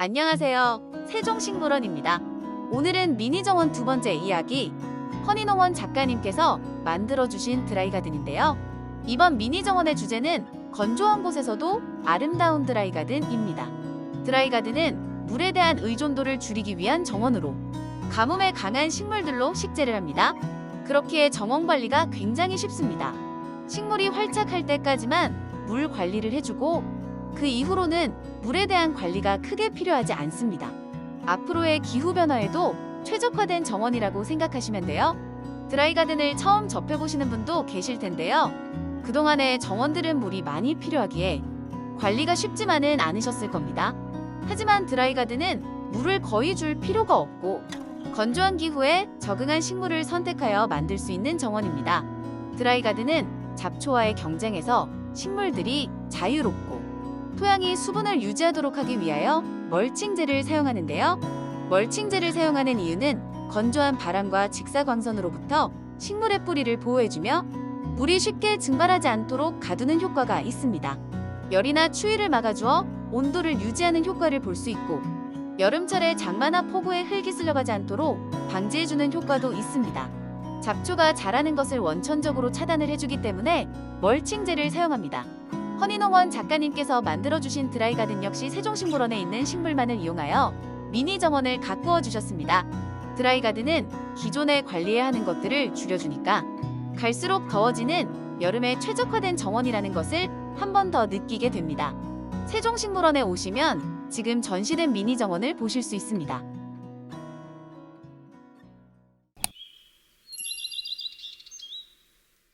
안녕하세요. 세종식물원입니다. 오늘은 미니 정원 두 번째 이야기 허니농원 작가님께서 만들어주신 드라이가든인데요. 이번 미니 정원의 주제는 건조한 곳에서도 아름다운 드라이가든입니다. 드라이가든은 물에 대한 의존도를 줄이기 위한 정원으로 가뭄에 강한 식물들로 식재를 합니다. 그렇기에 정원 관리가 굉장히 쉽습니다. 식물이 활착할 때까지만 물 관리를 해주고 그 이후로는 물에 대한 관리가 크게 필요하지 않습니다. 앞으로의 기후 변화에도 최적화된 정원이라고 생각하시면 돼요. 드라이가든을 처음 접해보시는 분도 계실 텐데요. 그동안의 정원들은 물이 많이 필요하기에 관리가 쉽지만은 않으셨을 겁니다. 하지만 드라이가든은 물을 거의 줄 필요가 없고 건조한 기후에 적응한 식물을 선택하여 만들 수 있는 정원입니다. 드라이가든은 잡초와의 경쟁에서 식물들이 자유롭고 토양이 수분을 유지하도록 하기 위하여 멀칭제를 사용하는데요. 멀칭제를 사용하는 이유는 건조한 바람과 직사광선으로부터 식물의 뿌리를 보호해주며 물이 쉽게 증발하지 않도록 가두는 효과가 있습니다. 열이나 추위를 막아주어 온도를 유지하는 효과를 볼 수 있고 여름철에 장마나 폭우에 흙이 쓸려가지 않도록 방지해주는 효과도 있습니다. 잡초가 자라는 것을 원천적으로 차단을 해주기 때문에 멀칭제를 사용합니다. 허니농원 작가님께서 만들어주신 드라이가든 역시 세종식물원에 있는 식물만을 이용하여 미니 정원을 가꾸어 주셨습니다. 드라이가든은 기존에 관리해야 하는 것들을 줄여주니까 갈수록 더워지는 여름에 최적화된 정원이라는 것을 한 번 더 느끼게 됩니다. 세종식물원에 오시면 지금 전시된 미니 정원을 보실 수 있습니다.